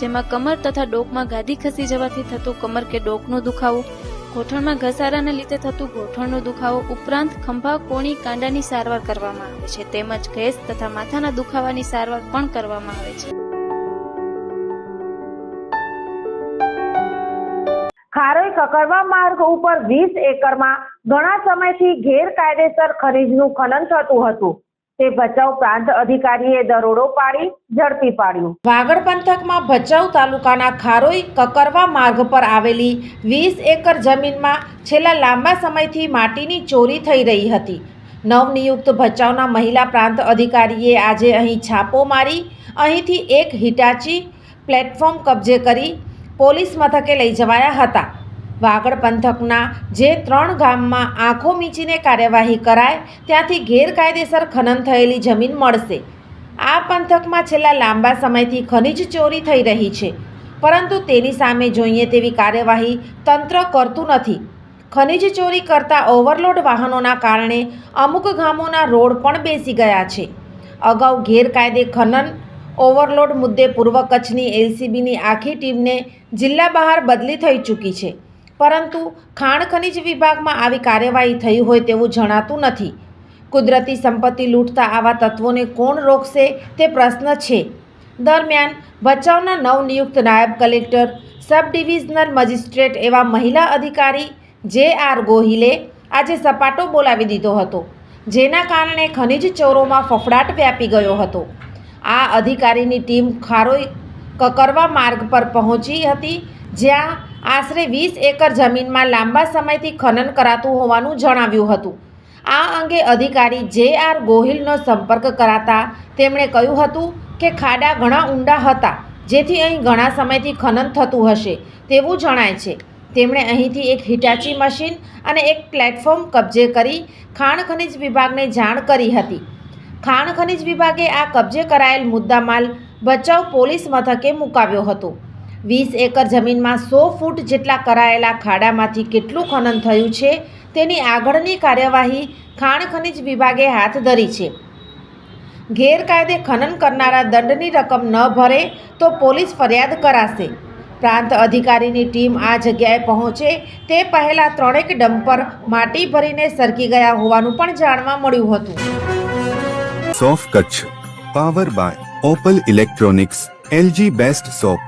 જેમાં કમર તથા ડોકમાં ગાદી ખસી જવાથી થતું કમર કે ડોકનો દુખાવો, ગોઠણમાં ઘસારાને લીધે થતું ગોઠણનો દુખાવો ઉપરાંત ખંભા, કોણી, કાંડાની સારવાર કરવામાં આવે છે. તેમજ ગેસ તથા માથાના દુખાવાની સારવાર પણ કરવામાં આવે છે. ખારોઈ કકરવા માર્ગ ઉપર વીસ એકરમાં ઘણા સમયથી ગેરકાયદેસર ખનીજનું ખનન થતું હતું. તે ભચાઉ પ્રાંત અધિકારીએ દરોડો પાડી, ઝડપી પાડ્યું. વાગડ ભચાઉ તાલુકાના ખારોઈ કકરવા માર્ગ પર આવેલી વીસ એકર જમીનમાં છેલ્લા લાંબા સમયથી માટીની ચોરી થઈ રહી હતી. નવનિયુક્ત ભચાઉના મહિલા પ્રાંત અધિકારીએ આજે અહીં છાપો મારી, અહીંથી એક હિટાચી પ્લેટફોર્મ કબજે કરી પોલીસ મથકે લઈ જવાયા હતા. વાગડ પંથકના જે ત્રણ ગામમાં આંખો મીચીને કાર્યવાહી કરાય, ત્યાંથી ગેરકાયદેસર ખનન થયેલી જમીન મળશે. આ પંથકમાં છેલ્લા લાંબા સમયથી ખનિજ ચોરી થઈ રહી છે. પરંતુ તેની સામે જોઈએ તેવી કાર્યવાહી તંત્ર કરતું નથી. ખનિજ ચોરી કરતા ઓવરલોડ વાહનોના કારણે અમુક ગામોના રોડ પણ બેસી ગયા છે. અગાઉ ગેરકાયદે ખનન, ઓવરલોડ મુદ્દે પૂર્વ કચ્છની એલસીબીની આખી ટીમને જિલ્લા બહાર બદલી થઈ ચૂકી છે. પરંતુ ખાણ ખનિજ વિભાગમાં આવી કાર્યવાહી થઈ હોય તેવું જણાતું નથી. કુદરતી સંપત્તિ લૂંટતા આવા તત્વોને કોણ રોકશે તે પ્રશ્ન છે. દરમિયાન ભચાઉના નવનિયુક્ત નાયબ કલેક્ટર સબ ડિવિઝનલ મજિસ્ટ્રેટ એવા મહિલા અધિકારી જે આર ગોહિલે આજે સપાટો બોલાવી દીધો હતો, જેના કારણે ખનિજ ચોરોમાં ફફડાટ વ્યાપી ગયો હતો. આ અધિકારીની ટીમ ખારોઈ કકરવા માર્ગ પર પહોંચી હતી, જ્યાં આશરે વીસ એકર જમીનમાં લાંબા સમયથી ખનન કરાતું હોવાનું જણાવ્યું હતું. આ અંગે અધિકારી જે આર ગોહિલનો સંપર્ક કરાતા તેમણે કહ્યું હતું કે ખાડા ઘણા ઊંડા હતા, જેથી અહીં ઘણા સમયથી ખનન થતું હશે તેવું જણાય છે. તેમણે અહીંથી એક હિટાચી મશીન અને એક પ્લેટફોર્મ કબજે કરી ખાણ ખનિજ વિભાગને જાણ કરી હતી. ખાણ ખનિજ વિભાગે આ કબજે કરાયેલ મુદ્દામાલ ભચાઉ પોલીસ મથકે મુકાવ્યો હતો. વીસ એકર જમીનમાં સો ફૂટ જેટલા કરાયેલા ખાડામાંથી કેટલું ખનન થયું છે, તેની આગળની કાર્યવાહી ખાણ ખનિજ વિભાગે હાથ ધરી છે. ગેરકાયદે ખનન કરનારા દંડની રકમ ન ભરે તો પોલીસ ફરિયાદ કરાશે. પ્રાંત અધિકારીની ટીમ આ જગ્યાએ પહોંચે તે પહેલાં ત્રણેક ડમ્પર માટી ભરીને સરકી ગયા હોવાનું પણ જાણવા મળ્યું હતું. સોફ Kutch, power by Opal electronics, LG best shop.